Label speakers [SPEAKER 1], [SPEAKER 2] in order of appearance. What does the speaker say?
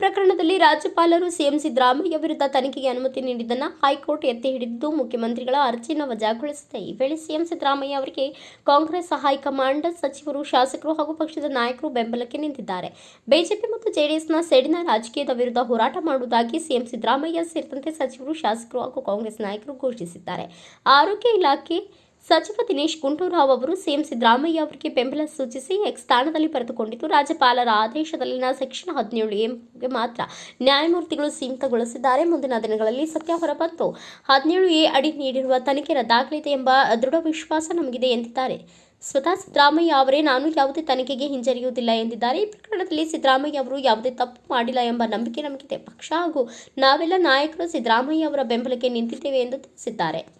[SPEAKER 1] ರಾಜ್ಯಪಾಲರು ಸಿಎಂ ಸಿದ್ದರಾಮಯ್ಯ ವಿರುದ್ಧ ತನಿಖೆಗೆ ಅನುಮತಿ ನೀಡಿದ್ದನ್ನು ಹೈಕೋರ್ಟ್ ಎತ್ತಿ ಹಿಡಿದಿದ್ದು ಮುಖ್ಯಮಂತ್ರಿಗಳ ಅರ್ಜಿಯನ್ನು ವಜಾಗೊಳಿಸಿದೆ ಈ ವೇಳೆ ಸಿಎಂ ಸಿದ್ದರಾಮಯ್ಯ ಅವರಿಗೆ ಕಾಂಗ್ರೆಸ್ ಹೈಕಮಾಂಡ್ ಸಚಿವರು, ಶಾಸಕರು ಹಾಗೂ ಪಕ್ಷದ ನಾಯಕರು ಬೆಂಬಲಕ್ಕೆ ನಿಂತಿದ್ದಾರೆ. ಬಿಜೆಪಿ ಮತ್ತು ಜೆಡಿಎಸ್ನ ಸೆಡಿನ ರಾಜಕೀಯದ ವಿರುದ್ಧ ಹೋರಾಟ ಮಾಡುವುದಾಗಿ ಸಿಎಂ ಸಿದ್ದರಾಮಯ್ಯ ಸೇರಿದಂತೆ ಸಚಿವರು, ಶಾಸಕರು ಹಾಗೂ ಕಾಂಗ್ರೆಸ್ ನಾಯಕರು ಘೋಷಿಸಿದ್ದಾರೆ. ಆರೋಗ್ಯ ಇಲಾಖೆ ಸಚಿವ ದಿನೇಶ್ ಗುಂಡೂರಾವ್ ಅವರು ಸಿಎಂ ಸಿದ್ದರಾಮಯ್ಯ ಅವರಿಗೆ ಬೆಂಬಲ ಸೂಚಿಸಿ ಎಕ್ಸ್ ಸ್ಥಾನದಲ್ಲಿ ಬರೆದುಕೊಂಡಿದ್ದು ರಾಜ್ಯಪಾಲರ ಆದೇಶದಲ್ಲಿನ ಸೆಕ್ಷನ್ ಹದಿನೇಳು ಎಗೆ ಮಾತ್ರ ನ್ಯಾಯಮೂರ್ತಿಗಳು ಸೀಮಿತಗೊಳಿಸಿದ್ದಾರೆ. ಮುಂದಿನ ದಿನಗಳಲ್ಲಿ ಸತ್ಯ ಹೊರಬಂತು ಹದಿನೇಳು ಎ ಅಡಿ ನೀಡಿರುವ ತನಿಖೆ ರದ್ದಾಗಲಿದೆ ಎಂಬ ದೃಢ ವಿಶ್ವಾಸ ನಮಗಿದೆ ಎಂದಿದ್ದಾರೆ. ಸ್ವತಃ ಸಿದ್ದರಾಮಯ್ಯ ಅವರೇ, ನಾನು ಯಾವುದೇ ತನಿಖೆಗೆ ಹಿಂಜರಿಯುವುದಿಲ್ಲ ಎಂದಿದ್ದಾರೆ. ಈ ಪ್ರಕರಣದಲ್ಲಿ ಸಿದ್ದರಾಮಯ್ಯ ಅವರು ಯಾವುದೇ ತಪ್ಪು ಮಾಡಿಲ್ಲ ಎಂಬ ನಂಬಿಕೆ ನಮಗಿದೆ. ಪಕ್ಷ ಹಾಗೂ ನಾವೆಲ್ಲ ನಾಯಕರು ಸಿದ್ದರಾಮಯ್ಯ ಅವರ ಬೆಂಬಲಕ್ಕೆ ನಿಂತಿದ್ದೇವೆ ಎಂದು ತಿಳಿಸಿದ್ದಾರೆ.